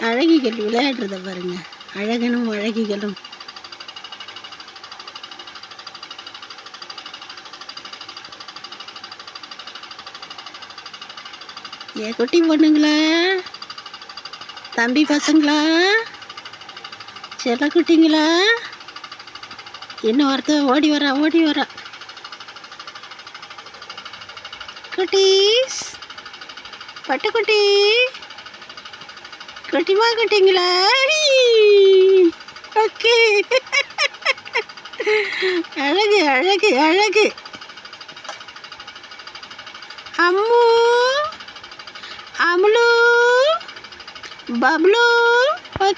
அழகிகள் விளையாடுறத பாருங்க. அழகனும் அழகிகளும். ஏ குட்டி பொண்ணுங்களா? தம்பி பசங்களா? செல்ல குட்டிங்களா? இன்னும் ஒருத்தன் ஓடி வரா ஓடி வரா. குட்டீஸ் பட்டுக்குட்டி. குட்டிமா குட்டிங்களா? ஓகே. அழகு அழகு அழகு. அம்மு அம்லு பப்ளு